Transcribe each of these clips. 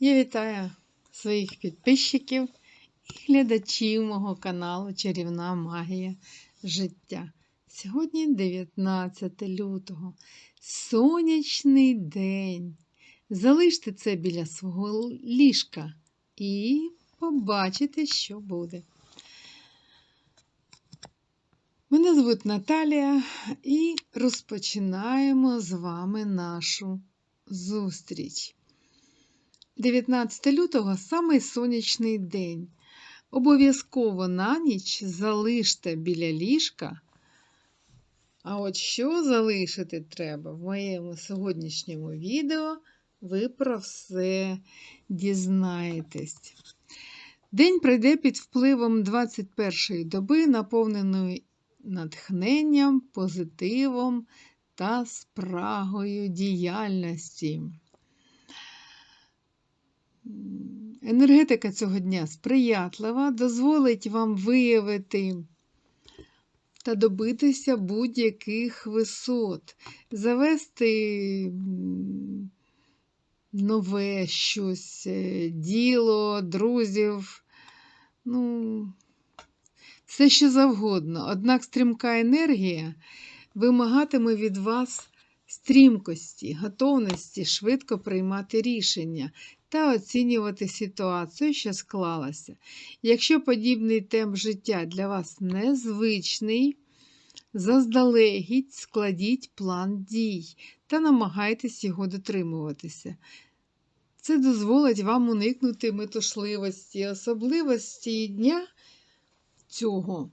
Я вітаю своїх підписчиків і глядачів мого каналу Чарівна Магія життя. Сьогодні 19 лютого, сонячний день. Залиште це біля свого ліжка і побачите, що буде. Мене звуть Наталія і розпочинаємо з вами нашу зустріч. 19 лютого самий сонячний день. Обов'язково на ніч залиште біля ліжка. А от що залишити треба в моєму сьогоднішньому відео, ви про все дізнаєтесь. День пройде під впливом 21-ї доби, наповненої натхненням, позитивом та спрагою діяльності. Енергетика цього дня сприятлива, дозволить вам виявити та добитися будь-яких висот, завести нове щось, е, діло, друзів, ну, все що завгодно. Однак стрімка енергія вимагатиме від вас стрімкості, готовності швидко приймати рішення та оцінювати ситуацію, що склалася. Якщо подібний темп життя для вас незвичний, заздалегідь складіть план дій та намагайтесь його дотримуватися. Це дозволить вам уникнути метушливості, особливості дня цього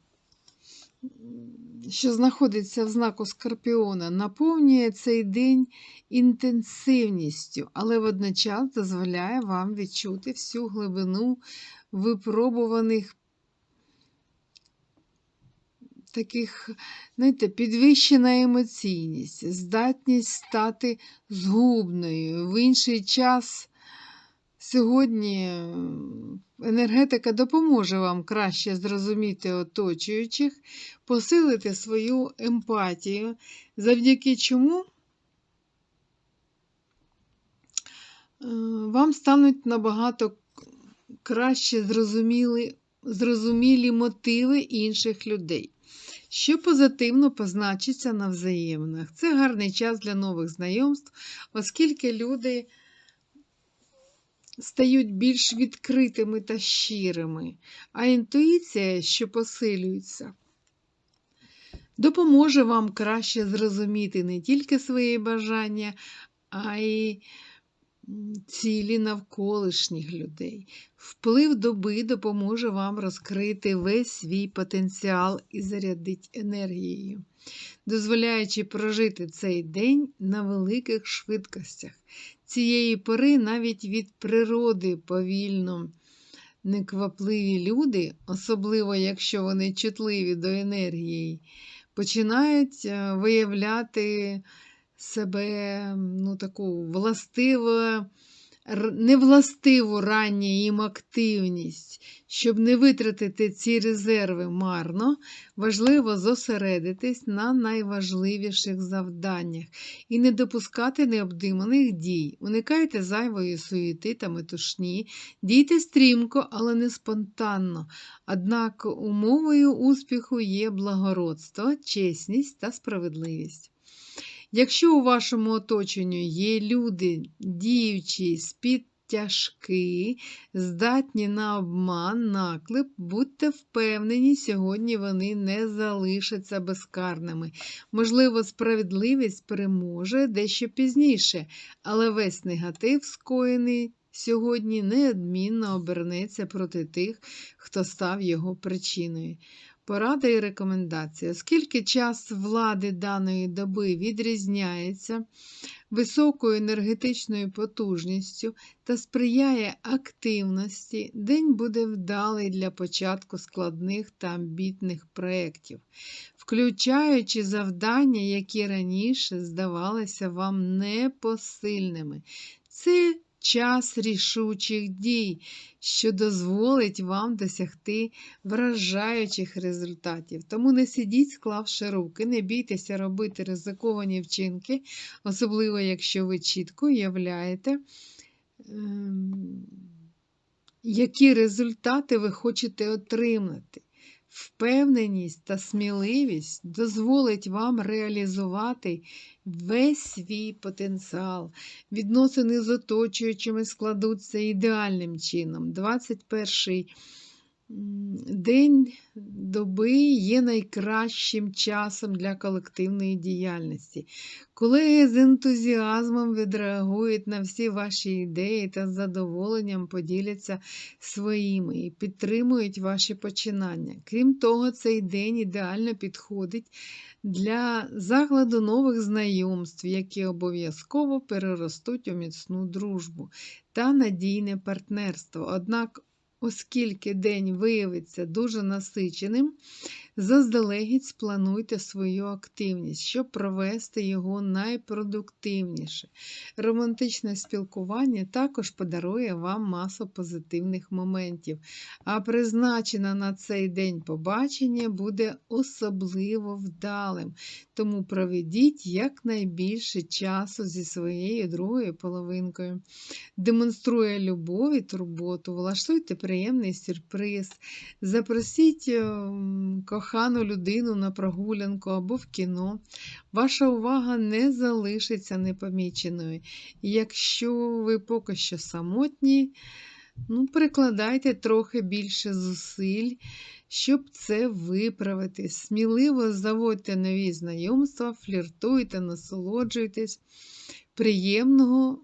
що знаходиться в знаку Скорпіона, наповнює цей день інтенсивністю, але водночас дозволяє вам відчути всю глибину випробуваних таких, знаєте, підвищена емоційність, здатність стати згубною. В інший час сьогодні енергетика допоможе вам краще зрозуміти оточуючих, посилити свою емпатію, завдяки чому е, вам стануть набагато краще зрозумілі, зрозумілі мотиви інших людей. Що позитивно позначиться на взаєминах. Це гарний час для нових знайомств, оскільки люди стають більш відкритими та щирими, а інтуїція, що посилюється, допоможе вам краще зрозуміти не тільки свої бажання, а й цілі навколишніх людей. Вплив доби допоможе вам розкрити весь свій потенціал і зарядить енергією, дозволяючи прожити цей день на великих швидкостях. Цієї пори навіть від природи повільно. Неквапливі люди, особливо якщо вони чутливі до енергії, починають е, виявляти себе ну, таку властиву, невластиву рання їм активність. Щоб не витратити ці резерви марно, важливо зосередитись на найважливіших завданнях і не допускати необдиманих дій. Уникайте зайвої суєти та метушні, дійте стрімко, але не спонтанно. Однак умовою успіху є благородство, чесність та справедливість. Якщо у вашому оточенні є люди, діючі з-під тяжки, здатні на обман, наклеп, будьте впевнені, сьогодні вони не залишаться безкарними. Можливо, справедливість переможе дещо пізніше, але весь негатив скоєний. Сьогодні неодмінно обернеться проти тих, хто став його причиною. Порада і рекомендація. Оскільки час влади даної доби відрізняється високою енергетичною потужністю та сприяє активності, день буде вдалий для початку складних та амбітних проєктів, включаючи завдання, які раніше здавалися вам непосильними. Це час рішучих дій, що дозволить вам досягти вражаючих результатів. Тому не сидіть, склавши руки, не бійтеся робити ризиковані вчинки, особливо, якщо ви чітко уявляєте. ем, які результати ви хочете отримати. Впевненість та сміливість дозволить вам реалізувати весь свій потенціал. Відносини з оточуючими складуться ідеальним чином. 21 день доби є найкращим часом для колективної діяльності. Колеги з ентузіазмом відреагують на всі ваші ідеї та з задоволенням поділяться своїми і підтримують ваші починання. Крім того, цей день ідеально підходить для закладу нових знайомств, які обов'язково переростуть у міцну дружбу та надійне партнерство. Однак Оскільки день виявиться дуже насиченим, заздалегідь сплануйте свою активність, щоб провести його найпродуктивніше. Романтичне спілкування також подарує вам масу позитивних моментів, а призначене на цей день побачення буде особливо вдалим, тому проведіть якнайбільше часу зі своєю другою половинкою. Демонструє любов і турботу, влаштуйте приємний сюрприз, запросіть ем, кохану людину на прогулянку або в кіно. Ваша увага не залишиться непоміченою. Якщо ви поки що самотні, ну, прикладайте трохи більше зусиль, щоб це виправити. Сміливо заводьте нові знайомства, фліртуйте, насолоджуйтесь. Приємного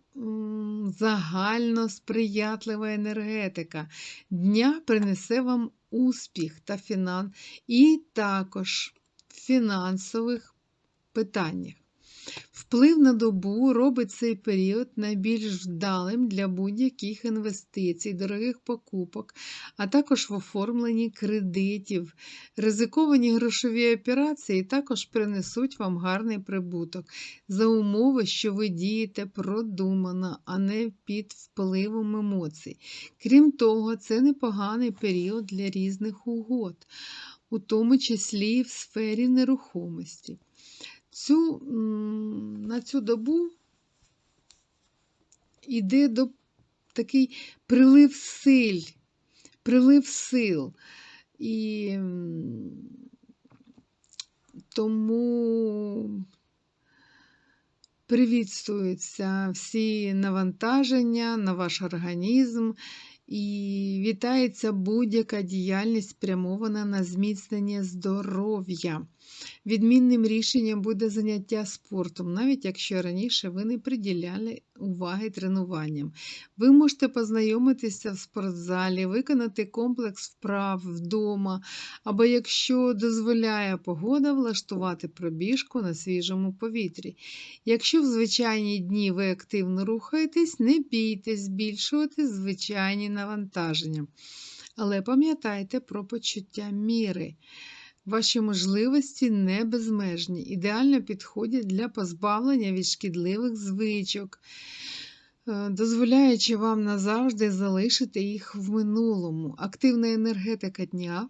загально сприятлива енергетика дня принесе вам успіх та фінанс, і також фінансових питаннях. Вплив на добу робить цей період найбільш вдалим для будь-яких інвестицій, дорогих покупок, а також в оформленні кредитів. Ризиковані грошові операції також принесуть вам гарний прибуток за умови, що ви дієте продумано, а не під впливом емоцій. Крім того, це непоганий період для різних угод, у тому числі в сфері нерухомості. Цю, На цю добу йде до такий прилив сил, прилив сил. І тому привітствуються всі навантаження на ваш організм і вітається будь-яка діяльність спрямована на зміцнення здоров'я. Відмінним рішенням буде заняття спортом, навіть якщо раніше ви не приділяли уваги тренуванням. Ви можете познайомитися в спортзалі, виконати комплекс вправ вдома, або, якщо дозволяє погода, влаштувати пробіжку на свіжому повітрі. Якщо в звичайні дні ви активно рухаєтесь, не бійтесь збільшувати звичайні навантаження. Але пам'ятайте про почуття міри. Ваші можливості не безмежні, ідеально підходять для позбавлення від шкідливих звичок, е, дозволяючи вам назавжди залишити їх в минулому. Активна енергетика дня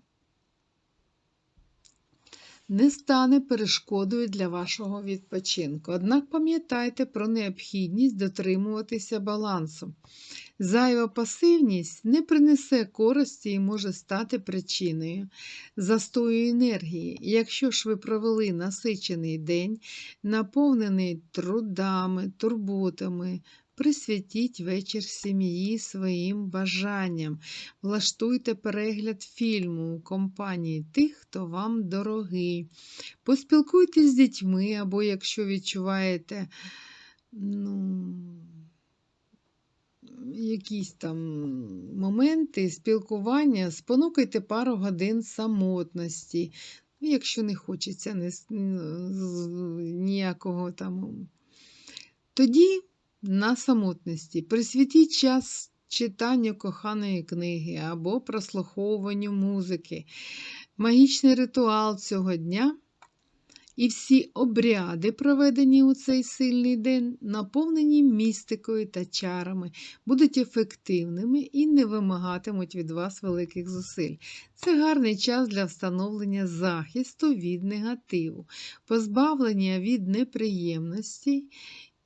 не стане перешкодою для вашого відпочинку. Однак пам'ятайте про необхідність дотримуватися балансу. Зайва пасивність не принесе користі і може стати причиною застою енергії. Якщо ж ви провели насичений день, наповнений трудами, турботами, Присвятіть вечір сім'ї своїм бажанням, влаштуйте перегляд фільму у компанії тих, хто вам дорогий. Поспілкуйтесь з дітьми, або, якщо відчуваєте, ну, якісь там моменти спілкування, спонукайте пару годин самотності. Ну, якщо не хочеться ніякого там. Тоді на самотності присвятіть час читанню коханої книги або прослуховуванню музики. Магічний ритуал цього дня і всі обряди, проведені у цей сильний день, наповнені містикою та чарами, будуть ефективними і не вимагатимуть від вас великих зусиль. Це гарний час для встановлення захисту від негативу, позбавлення від неприємностей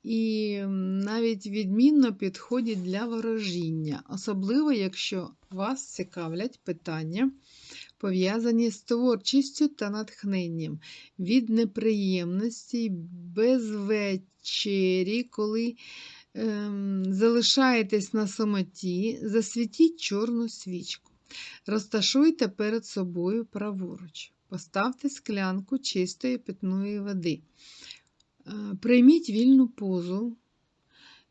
і навіть відмінно підходять для ворожіння, особливо якщо вас цікавлять питання, пов'язані з творчістю та натхненням, від неприємностей, без вечері, коли ем, залишаєтесь на самоті, засвітіть чорну свічку. Розташуйте перед собою праворуч. Поставте склянку чистої питної води. Е, Прийміть вільну позу,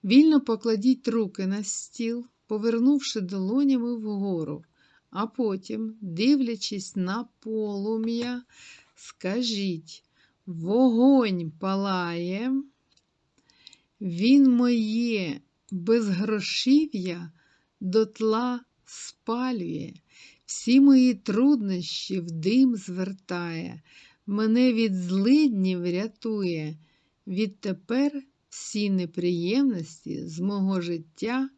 вільно покладіть руки на стіл, повернувши долонями вгору, а потім, дивлячись на полум'я, скажіть: вогонь палає, він моє безгрошів'я дотла спалює, всі мої труднощі в дим звертає, мене від злиднів рятує. Відтепер всі неприємності з мого життя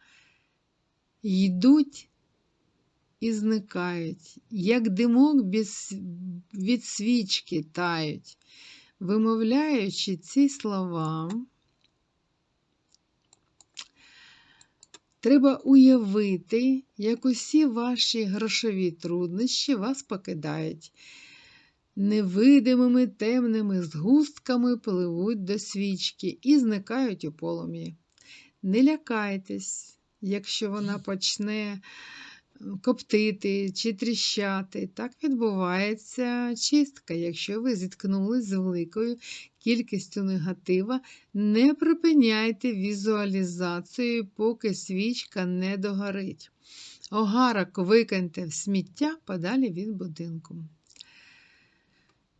йдуть і зникають, як димок від свічки тають. Вимовляючи ці слова, треба уявити, як усі ваші грошові труднощі вас покидають. Невидимими темними згустками пливуть до свічки і зникають у полум'ї. Не лякайтесь, якщо вона почне коптити чи тріщати. Так відбувається чистка. Якщо ви зіткнулись з великою кількістю негатива, не припиняйте візуалізацію, поки свічка не догорить. Огарок викиньте в сміття подалі від будинку.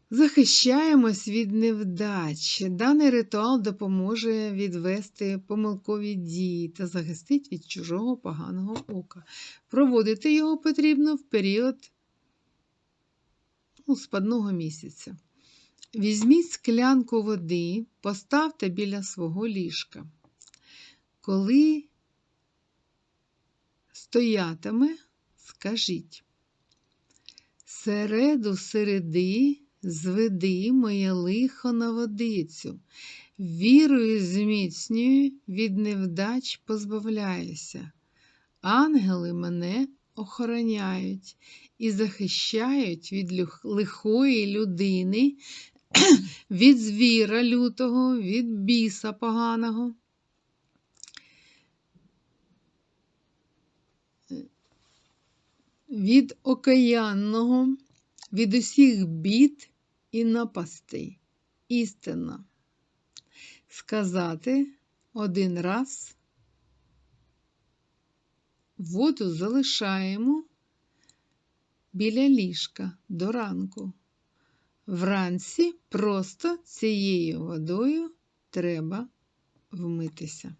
Захищаємось від невдач. Даний ритуал допоможе відвести помилкові дії та захистить від чужого поганого ока. Проводити його потрібно в період ну, спадного місяця. Візьміть склянку води, поставте біля свого ліжка. Коли стоятиме, скажіть. Середу середи зведи моє лихо на водицю, вірою зміцнюю, від невдач позбавляюся. Ангели мене охороняють і захищають від лихої людини, від звіра лютого, від біса поганого. Від окаянного, від усіх бід і напастей. Істина. Сказати один раз. Воду залишаємо біля ліжка до ранку. Вранці просто цією водою треба вмитися.